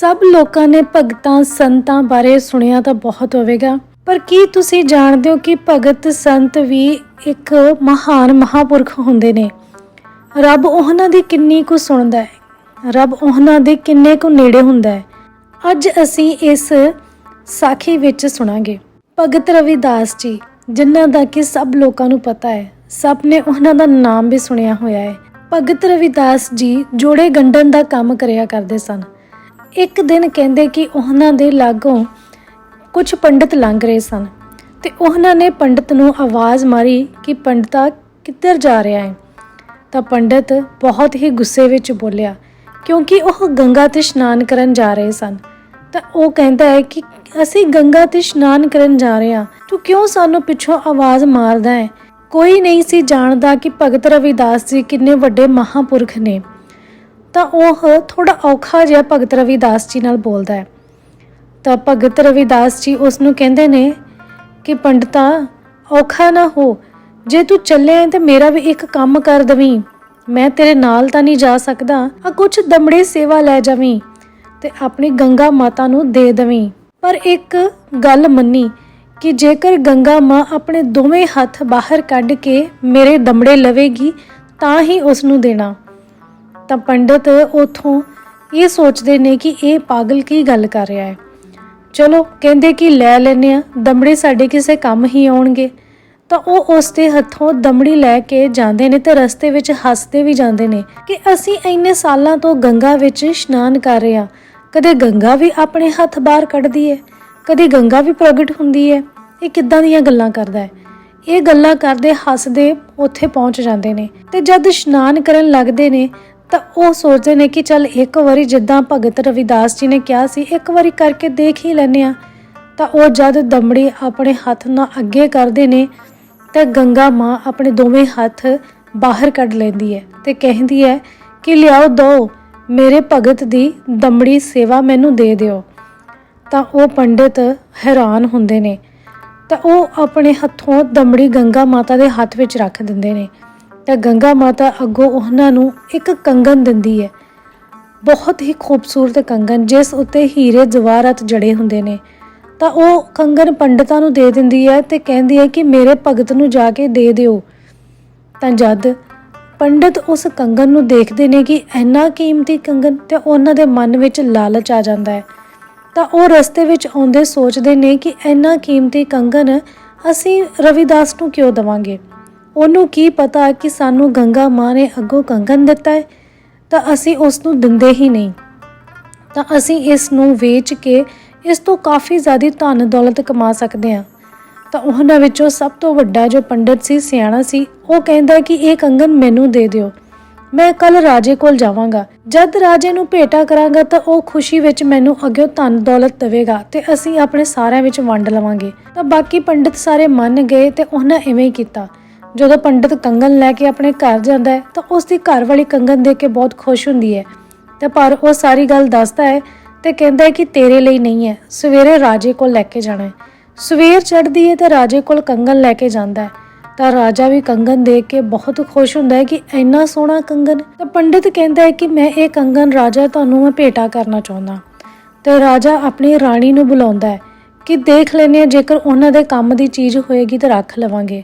ਸਭ ਲੋਕਾਂ ਨੇ ਭਗਤਾਂ, ਸੰਤਾਂ ਬਾਰੇ ਸੁਣਿਆ ਤਾਂ ਬਹੁਤ ਹੋਵੇਗਾ। ਪਰ ਕੀ ਤੁਸੀਂ ਜਾਣਦੇ ਹੋ ਕਿ ਭਗਤ ਸੰਤ ਵੀ ਇੱਕ ਮਹਾਨ ਮਹਾਪੁਰਖ ਹੁੰਦੇ ਨੇ? ਰੱਬ ਉਹਨਾਂ ਦੀ ਕਿੰਨੀ ਕੁ ਸੁਣਦਾ ਹੈ? ਰੱਬ ਉਹਨਾਂ ਦੇ ਕਿੰਨੇ ਕੁ ਨੇੜੇ ਹੁੰਦਾ ਹੈ? ਅੱਜ ਅਸੀਂ ਇਸ ਸਾਖੀ ਵਿੱਚ ਸੁਣਾਂਗੇ। ਭਗਤ ਰਵਿਦਾਸ ਜੀ, ਜਿਨ੍ਹਾਂ ਦਾ ਕਿ ਸਭ ਲੋਕਾਂ ਨੂੰ ਪਤਾ ਹੈ, ਸਭ ਨੇ ਉਹਨਾਂ ਦਾ ਨਾਮ ਵੀ ਸੁਣਿਆ ਹੋਇਆ ਹੈ। ਭਗਤ ਰਵਿਦਾਸ ਜੀ ਜੋੜੇ ਗੰਢਣ ਦਾ ਕੰਮ ਕਰਿਆ ਕਰਦੇ ਸਨ। ਇੱਕ ਦਿਨ ਕਹਿੰਦੇ ਕਿ ਉਹਨਾਂ ਦੇ ਲਾਗੋਂ ਕੁਝ ਪੰਡਤ ਲੰਘ ਰਹੇ ਸਨ ਤੇ ਉਹਨਾਂ ਨੇ ਪੰਡਤ ਨੂੰ ਆਵਾਜ਼ ਮਾਰੀ ਕਿ ਪੰਡਤਾ ਕਿੱਧਰ ਜਾ ਰਿਹਾ ਹੈ? ਤਾਂ ਪੰਡਤ ਬਹੁਤ ਹੀ ਗੁੱਸੇ ਵਿੱਚ ਬੋਲਿਆ, ਕਿਉਂਕਿ ਉਹ ਗੰਗਾ ਤੇ ਇਸ਼ਨਾਨ ਕਰਨ ਜਾ ਰਹੇ ਸਨ। ਤਾਂ ਉਹ ਕਹਿੰਦਾ ਹੈ ਕਿ ਅਸੀਂ ਗੰਗਾ ਤੇ ਇਸ਼ਨਾਨ ਕਰਨ ਜਾ ਰਹੇ ਹਾਂ। ਤੂੰ ਕਿਉਂ ਸਾਨੂੰ ਪਿੱਛੋਂ ਆਵਾਜ਼ ਮਾਰਦਾ ਹੈ? ਕੋਈ ਨਹੀਂ ਸੀ ਜਾਣਦਾ ਕਿ ਭਗਤ ਰਵਿਦਾਸ ਜੀ ਕਿੰਨੇ ਵੱਡੇ ਮਹਾਪੁਰਖ ਨੇ। ਤਾਂ ਉਹ ਥੋੜਾ ਔਖਾ ਜਿਹਾ ਭਗਤ ਰਵਿਦਾਸ ਜੀ ਨਾਲ ਬੋਲਦਾ ਹੈ। ਤਾਂ ਭਗਤ ਰਵਿਦਾਸ ਜੀ ਉਸ ਨੂੰ ਕਹਿੰਦੇ ਨੇ ਕਿ ਪੰਡਤਾ, ਔਖਾ ਨਾ ਹੋ। ਜੇ ਤੂੰ ਚੱਲੇ ਹੈ ਤੇ ਮੇਰਾ ਵੀ ਇੱਕ ਕੰਮ ਕਰ ਦਵੀਂ। ਮੈਂ ਤੇਰੇ ਨਾਲ ਤਾਂ ਨਹੀਂ ਜਾ ਸਕਦਾ। ਆ ਕੁਛ ਦਮੜੇ ਸੇਵਾ ਲੈ ਜਾਵੀਂ ਤੇ ਆਪਣੀ ਗੰਗਾ ਮਾਤਾ ਨੂੰ ਦੇ ਦਵੀਂ। ਪਰ ਇੱਕ ਗੱਲ ਮੰਨੀ ਕਿ ਜੇਕਰ ਗੰਗਾ ਮਾਂ ਆਪਣੇ ਦੋਵੇਂ ਹੱਥ ਬਾਹਰ ਕੱਢ ਕੇ ਮੇਰੇ ਦਮੜੇ ਲਵੇਗੀ, ਤਾਂ ਹੀ ਉਸ ਨੂੰ ਦੇਣਾ। ਤਾਂ ਪੰਡਤ ਉਥੋਂ ਇਹ ਸੋਚਦੇ ਨੇ ਕਿ ਇਹ ਪਾਗਲ ਕੀ ਗੱਲ ਕਰ ਰਿਹਾ ਹੈ। ਚਲੋ, ਕਹਿੰਦੇ ਕਿ ਲੈ ਲੈਨੇ ਆ ਦਮੜੀ ਸਾਡੇ ਕਿਸੇ ਕੰਮ ਹੀ ਆਉਣਗੇ। ਤਾਂ ਉਹ ਉਸ ਦੇ ਹੱਥੋਂ ਦਮੜੀ ਲੈ ਕੇ ਜਾਂਦੇ ਨੇ ਤੇ ਰਸਤੇ ਵਿੱਚ ਹੱਸਦੇ ਵੀ ਜਾਂਦੇ ਨੇ ਕਿ ਅਸੀਂ ਇੰਨੇ ਸਾਲਾਂ ਤੋਂ ਗੰਗਾ ਵਿੱਚ ਇਸ਼ਨਾਨ ਕਰ ਰਹੇ ਹਾਂ। ਕਦੇ ਗੰਗਾ ਵੀ ਆਪਣੇ ਹੱਥ ਬਾਹਰ ਕੱਢਦੀ ਹੈ, ਕਦੇ ਗੰਗਾ ਵੀ ਪ੍ਰਗਟ ਹੁੰਦੀ ਹੈ। ਇਹ ਕਿੱਦਾਂ ਦੀਆਂ ਗੱਲਾਂ ਕਰਦਾ ਹੈ? ਇਹ ਗੱਲਾਂ ਕਰਦੇ ਹੱਸਦੇ ਉੱਥੇ ਪਹੁੰਚ ਜਾਂਦੇ ਨੇ ਤੇ ਜਦ ਇਸ਼ਨਾਨ ਕਰਨ ਲੱਗਦੇ ਨੇ ਤਾਂ ਉਹ ਸੋਚਦੇ ਨੇ ਕਿ ਚੱਲ ਇੱਕ ਵਾਰੀ ਜਿੱਦਾਂ ਭਗਤ ਰਵਿਦਾਸ ਜੀ ਨੇ ਕਿਹਾ ਸੀ, ਇੱਕ ਵਾਰੀ ਕਰਕੇ ਦੇਖ ਹੀ ਲੈਨੇ ਆ ਤਾਂ ਉਹ ਜਦ ਦਮੜੀ ਆਪਣੇ ਹੱਥ ਨਾਲ ਅੱਗੇ ਕਰਦੇ ਨੇ, ਤਾਂ ਗੰਗਾ ਮਾਂ ਆਪਣੇ ਦੋਵੇਂ ਹੱਥ ਬਾਹਰ ਕੱਢ ਲੈਂਦੀ ਹੈ ਤੇ ਕਹਿੰਦੀ ਹੈ ਕਿ ਲਿਆਓ ਦੋ, ਮੇਰੇ ਭਗਤ ਦੀ ਦਮੜੀ ਸੇਵਾ ਮੈਨੂੰ ਦੇ ਦਿਓ। ਤਾਂ ਉਹ ਪੰਡਿਤ ਹੈਰਾਨ ਹੁੰਦੇ ਨੇ। ਤਾਂ ਉਹ ਆਪਣੇ ਹੱਥੋਂ ਦਮੜੀ ਗੰਗਾ ਮਾਤਾ ਦੇ ਹੱਥ ਵਿੱਚ ਰੱਖ ਦਿੰਦੇ ਨੇ। ਤਾਂ ਗੰਗਾ ਮਾਤਾ ਅੱਗੋਂ ਉਹਨਾਂ ਨੂੰ ਇੱਕ ਕੰਗਨ ਦਿੰਦੀ ਹੈ। ਬਹੁਤ ਹੀ ਖੂਬਸੂਰਤ ਕੰਗਨ ਜਿਸ ਉੱਤੇ ਹੀਰੇ ਜਵਾਹਰਾਤ ਜੜੇ ਹੁੰਦੇ ਨੇ। ਤਾਂ ਉਹ ਕੰਗਨ ਪੰਡਤਾਂ ਨੂੰ ਦੇ ਦਿੰਦੀ ਹੈ ਤੇ ਕਹਿੰਦੀ ਹੈ ਕਿ ਮੇਰੇ ਭਗਤ ਨੂੰ ਜਾ ਕੇ ਦੇ ਦਿਓ। ਤਾਂ ਜਦ ਪੰਡਤ ਉਸ ਕੰਗਨ ਨੂੰ ਦੇਖਦੇ ਨੇ ਕਿ ਇੰਨਾ ਕੀਮਤੀ ਕੰਗਨ ਤੇ ਉਹਨਾਂ ਦੇ ਮਨ ਵਿੱਚ ਲਾਲਚ ਆ ਜਾਂਦਾ ਹੈ, ਤਾਂ ਉਹ ਰਸਤੇ ਵਿੱਚ ਆਉਂਦੇ ਸੋਚਦੇ ਨੇ ਕਿ ਇੰਨਾ ਕੀਮਤੀ ਕੰਗਨ ਅਸੀਂ ਰਵਿਦਾਸ ਨੂੰ ਕਿਉਂ ਦਵਾਂਗੇ? ਉਹਨੂੰ ਕੀ ਪਤਾ ਕਿ ਸਾਨੂੰ ਗੰਗਾ ਮਾਂ ਨੇ ਅੱਗੋਂ ਕੰਗਨ ਦਿੱਤਾ ਹੈ? ਤਾਂ ਅਸੀਂ ਉਸ ਨੂੰ ਦਿੰਦੇ ਹੀ ਨਹੀਂ। ਤਾਂ ਅਸੀਂ ਇਸ ਨੂੰ ਵੇਚ ਕੇ ਇਸ ਤੋਂ ਕਾਫੀ ਜ਼ਿਆਦਾ ਧਨ ਦੌਲਤ ਕਮਾ ਸਕਦੇ ਹਾਂ। ਤਾਂ ਉਹਨਾਂ ਵਿੱਚੋਂ ਸਭ ਤੋਂ ਵੱਡਾ ਜੋ ਪੰਡਤ ਸੀ, ਸਿਆਣਾ ਸੀ, ਉਹ ਕਹਿੰਦਾ ਕਿ ਇਹ ਕੰਗਨ ਮੈਨੂੰ ਦੇ ਦਿਓ। ਮੈਂ ਕੱਲ ਰਾਜੇ ਕੋਲ ਜਾਵਾਂਗਾ। ਜਦ ਰਾਜੇ ਨੂੰ ਭੇਟਾ ਕਰਾਂਗਾ ਤਾਂ ਉਹ ਖੁਸ਼ੀ ਵਿੱਚ ਮੈਨੂੰ ਅੱਗੇ ਧਨ ਦੌਲਤ ਦੇਵੇਗਾ ਤੇ ਅਸੀਂ ਆਪਣੇ ਸਾਰਿਆਂ ਵਿੱਚ ਵੰਡ ਲਵਾਂਗੇ। ਤਾਂ ਬਾਕੀ ਪੰਡਤ ਸਾਰੇ ਮੰਨ ਗਏ ਤੇ ਉਹਨਾਂ ਇਵੇਂ ਹੀ ਕੀਤਾ। ਜਦੋਂ ਪੰਡਤ ਕੰਗਨ ਲੈ ਕੇ ਆਪਣੇ ਘਰ ਜਾਂਦਾ ਹੈ, ਤਾਂ ਉਸ ਦੀ ਘਰ ਵਾਲੀ ਕੰਗਨ ਦੇਖ ਕੇ ਬਹੁਤ ਖੁਸ਼ ਹੁੰਦੀ ਹੈ। ਤੇ ਪਰ ਉਹ ਸਾਰੀ ਗੱਲ ਦੱਸਦਾ ਹੈ ਤੇ ਕਹਿੰਦਾ ਹੈ ਕਿ ਤੇਰੇ ਲਈ ਨਹੀਂ ਹੈ, ਸਵੇਰੇ ਰਾਜੇ ਕੋਲ ਲੈ ਕੇ ਜਾਣਾ ਹੈ। ਸਵੇਰ ਚੜ੍ਹਦੀ ਹੈ ਤੇ ਰਾਜੇ ਕੋਲ ਕੰਗਨ ਲੈ ਕੇ ਜਾਂਦਾ ਹੈ। ਤਾਂ ਰਾਜਾ ਵੀ ਕੰਗਨ ਦੇਖ ਕੇ ਬਹੁਤ ਖੁਸ਼ ਹੁੰਦਾ ਹੈ ਕਿ ਇੰਨਾ ਸੋਹਣਾ ਕੰਗਨ ਤਾਂ ਪੰਡਿਤ ਕਹਿੰਦਾ ਹੈ ਕਿ ਮੈਂ ਇਹ ਕੰਗਨ ਰਾਜਾ ਤੁਹਾਨੂੰ ਮੈਂ ਭੇਟਾ ਕਰਨਾ ਚਾਹੁੰਦਾ। ਤੇ ਰਾਜਾ ਆਪਣੀ ਰਾਣੀ ਨੂੰ ਬੁਲਾਉਂਦਾ ਹੈ ਕਿ ਦੇਖ ਲੈਨੇ ਆ ਜੇਕਰ ਉਹਨਾਂ ਦੇ ਕੰਮ ਦੀ ਚੀਜ਼ ਹੋਏਗੀ ਤਾਂ ਰੱਖ ਲਵਾਂਗੇ।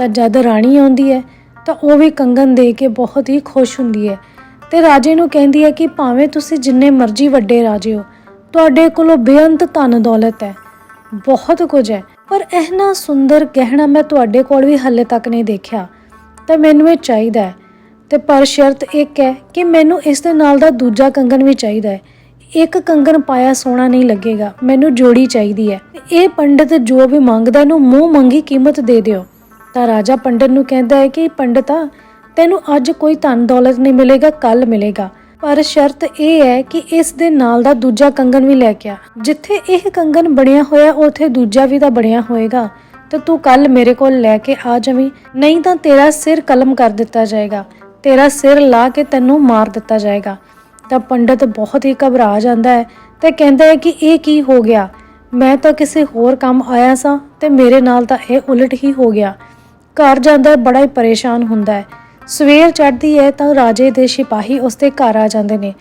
ਤਾਂ ਜਦ ਰਾਣੀ ਆਉਂਦੀ ਹੈ, ਤਾਂ ਉਹ ਵੀ ਕੰਗਨ ਦੇ ਕੇ ਬਹੁਤ ਹੀ ਖੁਸ਼ ਹੁੰਦੀ ਹੈ ਤੇ ਰਾਜੇ ਨੂੰ ਕਹਿੰਦੀ ਹੈ ਕਿ ਭਾਵੇਂ ਤੁਸੀਂ ਜਿੰਨੇ ਮਰਜ਼ੀ ਵੱਡੇ ਰਾਜੇ ਹੋ, ਤੁਹਾਡੇ ਕੋਲੋਂ ਬੇਅੰਤ ਧਨ ਦੌਲਤ ਹੈ, ਬਹੁਤ ਕੁਝ ਹੈ, ਪਰ ਇਹਨਾਂ ਸੁੰਦਰ ਗਹਿਣਾ ਮੈਂ ਤੁਹਾਡੇ ਕੋਲ ਵੀ ਹੱਲੇ ਤੱਕ ਨਹੀਂ ਦੇਖਿਆ, ਤਾਂ ਮੈਨੂੰ ਇਹ ਚਾਹੀਦਾ ਹੈ। ਤੇ ਪਰ ਸ਼ਰਤ ਇੱਕ ਹੈ ਕਿ ਮੈਨੂੰ ਇਸ ਦੇ ਨਾਲ ਦਾ ਦੂਜਾ ਕੰਗਨ ਵੀ ਚਾਹੀਦਾ ਹੈ। ਇੱਕ ਕੰਗਨ ਪਾਇਆ ਸੋਹਣਾ ਨਹੀਂ ਲੱਗੇਗਾ, ਮੈਨੂੰ ਜੋੜੀ ਚਾਹੀਦੀ ਹੈ। ਇਹ ਪੰਡਿਤ ਜੋ ਵੀ ਮੰਗਦਾ ਇਹਨੂੰ ਮੂੰਹ ਮੰਗੀ ਕੀਮਤ ਦੇ ਦਿਓ। ਤਾਂ ਰਾਜਾ ਪੰਡਿਤ ਨੂੰ ਕਹਿੰਦਾ ਹੈ ਕਿ ਪੰਡਤਾ, ਤੈਨੂੰ ਅੱਜ ਕੋਈ ਧਨ ਦੌਲਤ ਨਹੀਂ ਮਿਲੇਗਾ ਕੱਲ ਮਿਲੇਗਾ। ਪਰ ਸ਼ਰਤ ਇਹ ਹੈ ਕਿ ਇਸ ਦੇ ਨਾਲ ਦਾ ਦੂਜਾ ਕੰਗਨ ਵੀ ਲੈ ਕੇ ਆ। ਜਿੱਥੇ ਇਹ ਕੰਗਨ ਬਣਿਆ ਹੋਇਆ, ਉੱਥੇ ਦੂਜਾ ਵੀ ਤਾਂ ਬਣਿਆ ਹੋਏਗਾ। ਤੇ ਤੂੰ ਕੱਲ ਮੇਰੇ ਕੋਲ ਲੈ ਕੇ ਆ ਜਾਵੀਂ। ਨਹੀਂ ਤਾਂ ਤੇਰਾ ਸਿਰ ਕਲਮ ਕਰ ਦਿੱਤਾ ਜਾਏਗਾ। ਤੇਰਾ ਸਿਰ ਲਾ ਕੇ ਤੈਨੂੰ ਮਾਰ ਦਿੱਤਾ ਜਾਏਗਾ। ਤਾਂ ਪੰਡਤ ਬਹੁਤ ਹੀ ਘਬਰਾ ਜਾਂਦਾ ਹੈ ਤੇ ਕਹਿੰਦਾ ਹੈ ਕਿ ਇਹ ਕੀ ਹੋ ਗਿਆ? ਮੈਂ ਤਾਂ ਕਿਸੇ ਹੋਰ ਕੰਮ ਆਇਆ ਸਾਂ ਤੇ ਮੇਰੇ ਨਾਲ ਤਾਂ ਇਹ ਉਲਟ ਹੀ ਹੋ ਗਿਆ। ਘਰ ਜਾਂਦਾ ਹੈ, ਬੜਾ ਹੀ ਪਰੇਸ਼ਾਨ ਹੁੰਦਾ ਹੈ। ਸਵੇਰ ਚੜ੍ਹਦੀ ਹੈ ਤਾਂ ਰਾਜੇ ਦੇ ਸਿਪਾਹੀ ਉਸਦੇ ਘਰ ਆ ਜਾਂਦੇ ਨੇ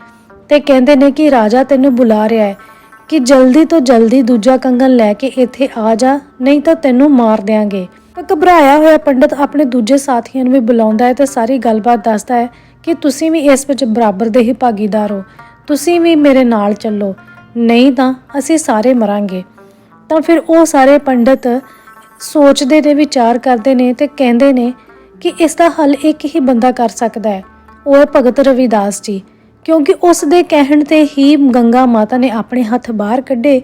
ਤੇ ਕਹਿੰਦੇ ਨੇ ਕਿ ਰਾਜਾ ਤੈਨੂੰ ਬੁਲਾ ਰਿਹਾ ਹੈ ਕਿ ਜਲਦੀ ਤੋਂ ਜਲਦੀ ਦੂਜਾ ਕੰਗਨ ਲੈ ਕੇ ਇੱਥੇ ਆ ਜਾ, ਨਹੀਂ ਤਾਂ ਤੈਨੂੰ ਮਾਰ ਦਿਆਂਗੇ। ਤਾਂ ਘਬਰਾਇਆ ਹੋਇਆ ਪੰਡਤ ਆਪਣੇ ਦੂਜੇ ਸਾਥੀਆਂ ਨੂੰ ਵੀ ਬੁਲਾਉਂਦਾ ਹੈ ਤੇ ਸਾਰੀ ਗੱਲਬਾਤ ਦੱਸਦਾ ਹੈ ਕਿ ਤੁਸੀਂ ਵੀ ਇਸ ਵਿੱਚ ਬਰਾਬਰ ਦੇ ਹੀ ਭਾਗੀਦਾਰ ਹੋ। ਤੁਸੀਂ ਵੀ ਮੇਰੇ ਨਾਲ ਚੱਲੋ, ਨਹੀਂ ਤਾਂ ਅਸੀਂ ਸਾਰੇ ਮਰਾਂਗੇ। ਤਾਂ ਫਿਰ ਉਹ ਸਾਰੇ ਪੰਡਤ ਸੋਚਦੇ ਨੇ ਵਿਚਾਰ ਕਰਦੇ ਨੇ ਤੇ ਕਹਿੰਦੇ ਨੇ ਕਿ ਇਸ ਦਾ ਹੱਲ ਇੱਕ ਹੀ ਬੰਦਾ ਕਰ ਸਕਦਾ ਹੈ, ਉਹ ਹੈ ਭਗਤ ਰਵਿਦਾਸ ਜੀ। ਕਿਉਂਕਿ ਉਸ ਦੇ ਕਹਿਣ ਤੇ ਹੀ ਗੰਗਾ ਮਾਤਾ ਨੇ ਆਪਣੇ ਹੱਥ ਬਾਹਰ ਕੱਢੇ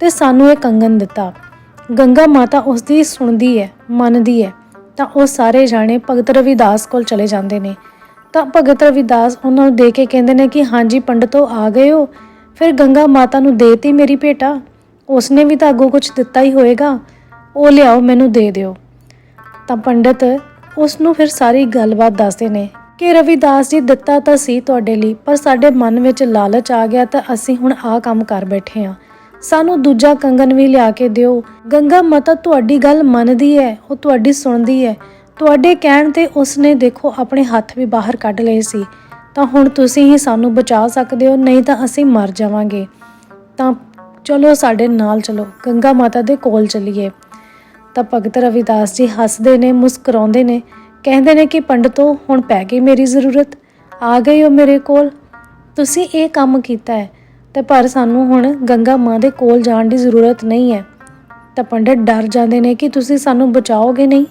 ਤੇ ਸਾਨੂੰ ਇਹ ਕੰਗਨ ਦਿੱਤਾ। ਗੰਗਾ ਮਾਤਾ ਉਸ ਦੀ ਸੁਣਦੀ ਹੈ, ਮੰਨਦੀ ਹੈ, ਤਾਂ ਉਹ ਸਾਰੇ ਜਾਣੇ ਭਗਤ ਰਵਿਦਾਸ ਕੋਲ ਚਲੇ ਜਾਂਦੇ ਨੇ। ਤਾਂ ਭਗਤ ਰਵਿਦਾਸ ਉਹਨਾਂ ਨੂੰ ਦੇ ਕੇ ਕਹਿੰਦੇ ਨੇ ਕਿ ਹਾਂਜੀ ਪੰਡਤੋ ਆ ਗਏ ਹੋ, ਫਿਰ ਗੰਗਾ ਮਾਤਾ ਨੂੰ ਦੇਤੀ ਮੇਰੀ ਭੇਟਾ, ਉਸਨੇ ਵੀ ਤਾਂ ਅੱਗੋਂ ਕੁਝ ਦਿੱਤਾ ਹੀ ਹੋਏਗਾ। ਉਹ ਲਿਆਓ, ਮੈਨੂੰ ਦੇ ਦਿਓ। ਤਾਂ ਪੰਡਤ ਉਸ ਨੂੰ ਫਿਰ ਸਾਰੀ ਗੱਲਬਾਤ ਦੱਸਦੇ ਨੇ ਕਿ ਰਵਿਦਾਸ ਜੀ ਦਿੱਤਾ ਤਾਂ ਸੀ ਤੁਹਾਡੇ ਲਈ, ਪਰ ਸਾਡੇ ਮਨ ਵਿੱਚ ਲਾਲਚ ਆ ਗਿਆ ਤਾਂ ਅਸੀਂ ਹੁਣ ਆਹ ਕੰਮ ਕਰ ਬੈਠੇ ਹਾਂ। ਸਾਨੂੰ ਦੂਜਾ ਕੰਗਨ ਵੀ ਲਿਆ ਕੇ ਦਿਓ। ਗੰਗਾ ਮਾਤਾ ਤੁਹਾਡੀ ਗੱਲ ਮੰਨਦੀ ਹੈ, ਉਹ ਤੁਹਾਡੀ ਸੁਣਦੀ ਹੈ। ਤੁਹਾਡੇ ਕਹਿਣ ਤੇ ਉਸਨੇ ਦੇਖੋ ਆਪਣੇ ਹੱਥ ਵੀ ਬਾਹਰ ਕੱਢ ਲਏ ਸੀ। ਤਾਂ ਹੁਣ ਤੁਸੀਂ ਹੀ ਸਾਨੂੰ ਬਚਾ ਸਕਦੇ ਹੋ, ਨਹੀਂ ਤਾਂ ਅਸੀਂ ਮਰ ਜਾਵਾਂਗੇ। ਤਾਂ ਚਲੋ ਸਾਡੇ ਨਾਲ ਚਲੋ, ਗੰਗਾ ਮਾਤਾ ਦੇ ਕੋਲ ਚਲੀਏ। ਤਾਂ ਭਗਤ ਰਵਿਦਾਸ ਜੀ ਹੱਸਦੇ ਨੇ, ਮੁਸਕਰਾਉਂਦੇ ਨੇ, ਕਹਿੰਦੇ ਨੇ ਕਿ ਪੰਡਤੋ, ਹੁਣ ਪੈ ਗਈ ਮੇਰੀ ਜ਼ਰੂਰਤ, ਆ ਗਈ ਹੋ ਮੇਰੇ ਕੋਲ। ਤੁਸੀਂ ਇਹ ਕੰਮ ਕੀਤਾ ਹੈ, ਤੇ ਪਰ ਸਾਨੂੰ ਹੁਣ ਗੰਗਾ ਮਾਂ ਦੇ ਕੋਲ ਜਾਣ ਦੀ ਜ਼ਰੂਰਤ ਨਹੀਂ ਹੈ। ਤਾਂ ਪੰਡਤ ਡਰ ਜਾਂਦੇ ਨੇ ਕਿ ਤੁਸੀਂ ਸਾਨੂੰ ਬਚਾਓਗੇ ਨਹੀਂ।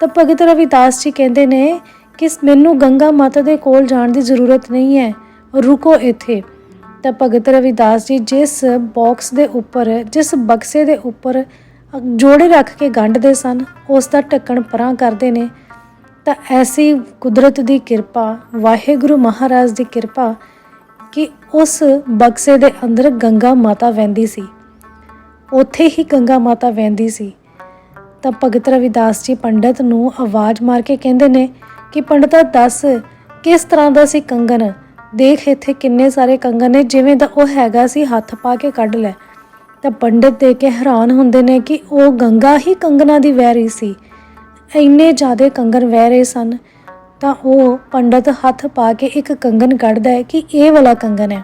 ਤਾਂ ਭਗਤ ਰਵਿਦਾਸ ਜੀ ਕਹਿੰਦੇ ਨੇ ਕਿ ਮੈਨੂੰ ਗੰਗਾ ਮਾਤਾ ਦੇ ਕੋਲ ਜਾਣ ਦੀ ਜ਼ਰੂਰਤ ਨਹੀਂ ਹੈ, ਰੁਕੋ ਇੱਥੇ। ਤਾਂ ਭਗਤ ਰਵਿਦਾਸ ਜੀ ਜਿਸ ਬਾਕਸ ਦੇ ਉੱਪਰ, ਜਿਸ ਬਕਸੇ ਦੇ ਉੱਪਰ ਜੋੜੇ ਰੱਖ ਕੇ ਗੰਢਦੇ ਸਨ, ਉਸ ਦਾ ਢੱਕਣ ਪਰਾਂ ਕਰਦੇ ਨੇ। ਤਾਂ ਐਸੀ ਕੁਦਰਤ ਦੀ ਕਿਰਪਾ, ਵਾਹਿਗੁਰੂ ਮਹਾਰਾਜ ਦੀ ਕਿਰਪਾ ਕਿ ਉਸ ਬਕਸੇ ਦੇ ਅੰਦਰ ਗੰਗਾ ਮਾਤਾ ਵਹਿੰਦੀ ਸੀ। ਉੱਥੇ ਹੀ ਗੰਗਾ ਮਾਤਾ ਵਹਿੰਦੀ ਸੀ। ਤਾਂ ਭਗਤ ਰਵਿਦਾਸ ਜੀ ਪੰਡਤ ਨੂੰ ਆਵਾਜ਼ ਮਾਰ ਕੇ ਕਹਿੰਦੇ ਨੇ ਕਿ, ਪੰਡਤਾ, ਦੱਸ ਕਿਸ ਤਰ੍ਹਾਂ ਦਾ ਸੀ ਕੰਗਨ ਦੇਖ ਇੱਥੇ ਕਿੰਨੇ ਸਾਰੇ ਕੰਗਨ ਨੇ, ਜਿਵੇਂ ਦਾ ਉਹ ਹੈਗਾ ਸੀ, ਹੱਥ ਪਾ ਕੇ ਕੱਢ ਲੈ। ਤਾਂ ਪੰਡਤ ਦੇ ਕੇ ਹੈਰਾਨ ਹੁੰਦੇ ਨੇ ਕਿ ਉਹ ਗੰਗਾ ਹੀ ਕੰਗਨਾ ਦੀ ਵਹਿ ਰਹੀ ਸੀ। ਇੰਨੇ ਜ਼ਿਆਦੇ ਕੰਗਨ ਵਹਿ ਰਹੇ ਸਨ, ਤਾਂ ਉਹ ਪੰਡਤ ਹੱਥ ਪਾ ਕੇ ਇੱਕ ਕੰਗਨ ਕੱਢਦਾ ਹੈ ਕਿ ਇਹ ਵਾਲਾ ਕੰਗਨ ਹੈ।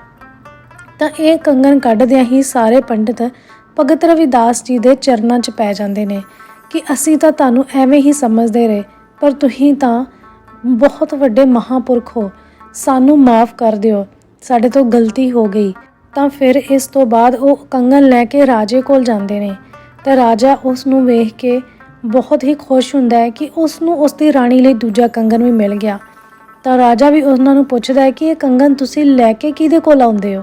ਤਾਂ ਇਹ ਕੰਗਨ ਕੱਢਦਿਆਂ ਹੀ ਸਾਰੇ ਪੰਡਤ ਭਗਤ ਰਵਿਦਾਸ ਜੀ ਦੇ ਚਰਨਾਂ 'ਚ ਪੈ ਜਾਂਦੇ ਨੇ ਕਿ ਅਸੀਂ ਤਾਂ ਤੁਹਾਨੂੰ ਐਵੇਂ ਹੀ ਸਮਝਦੇ ਰਹੇ, ਪਰ ਤੁਸੀਂ ਤਾਂ ਬਹੁਤ ਵੱਡੇ ਮਹਾਪੁਰਖ ਹੋ। ਸਾਨੂੰ ਮਾਫ ਕਰ ਦਿਓ, ਸਾਡੇ ਤੋਂ ਗਲਤੀ ਹੋ ਗਈ। ਤਾਂ ਫਿਰ ਇਸ ਤੋਂ ਬਾਅਦ ਉਹ ਕੰਗਨ ਲੈ ਕੇ ਰਾਜੇ ਕੋਲ ਜਾਂਦੇ ਨੇ। ਤਾਂ ਰਾਜਾ ਉਸ ਨੂੰ ਵੇਖ ਕੇ ਬਹੁਤ ਹੀ ਖੁਸ਼ ਹੁੰਦਾ ਹੈ ਕਿ ਉਸ ਨੂੰ ਉਸ ਦੀ ਰਾਣੀ ਲਈ ਦੂਜਾ ਕੰਗਨ ਵੀ ਮਿਲ ਗਿਆ। ਤਾਂ ਰਾਜਾ ਵੀ ਉਹਨਾਂ ਨੂੰ ਪੁੱਛਦਾ ਹੈ ਕਿ ਇਹ ਕੰਗਨ ਤੁਸੀਂ ਲੈ ਕੇ ਕਿਹਦੇ ਕੋਲ ਆਉਂਦੇ ਹੋ?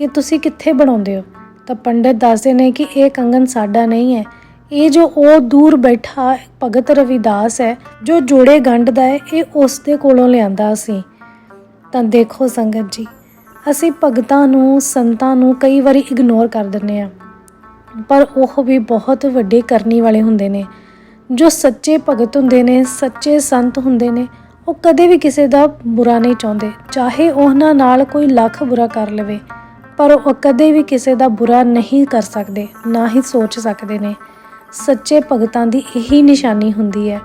ਇਹ ਤੁਸੀਂ ਕਿੱਥੇ ਬਣਾਉਂਦੇ ਹੋ? ਤਾਂ ਪੰਡਤ ਦੱਸਦੇ ਨੇ ਕਿ ਇਹ ਕੰਗਨ ਸਾਡਾ ਨਹੀਂ ਹੈ। ਇਹ ਜੋ ਉਹ ਦੂਰ ਬੈਠਾ ਭਗਤ ਰਵਿਦਾਸ ਹੈ, ਜੋ ਜੋੜੇ ਗੰਢਦਾ ਹੈ, ਇਹ ਉਸ ਦੇ ਕੋਲੋਂ ਲਿਆਂਦਾ ਸੀ। ਤਾਂ ਦੇਖੋ ਸੰਗਤ ਜੀ ਅਸੀਂ ਭਗਤਾਂ ਨੂੰ, ਸੰਤਾਂ ਨੂੰ ਕਈ ਵਾਰੀ ਇਗਨੋਰ ਕਰ ਦਿੰਦੇ ਆ ਪਰ ਉਹ ਵੀ ਬਹੁਤ ਵੱਡੇ ਕਰਨੀ ਵਾਲੇ ਹੁੰਦੇ ਨੇ। ਜੋ ਸੱਚੇ ਭਗਤ ਹੁੰਦੇ ਨੇ, ਸੱਚੇ ਸੰਤ ਹੁੰਦੇ ਨੇ, ਉਹ ਕਦੇ ਵੀ ਕਿਸੇ ਦਾ ਬੁਰਾ ਨਹੀਂ ਚਾਹੁੰਦੇ। ਚਾਹੇ ਉਹਨਾਂ ਨਾਲ ਕੋਈ ਲੱਖ ਬੁਰਾ ਕਰ ਲਵੇ, ਪਰ ਉਹ ਕਦੇ ਵੀ ਕਿਸੇ ਦਾ ਬੁਰਾ ਨਹੀਂ ਕਰ ਸਕਦੇ, ਨਾ ਹੀ ਸੋਚ ਸਕਦੇ ਨੇ। ਸੱਚੇ ਭਗਤਾਂ ਦੀ ਇਹੀ ਨਿਸ਼ਾਨੀ ਹੁੰਦੀ ਹੈ।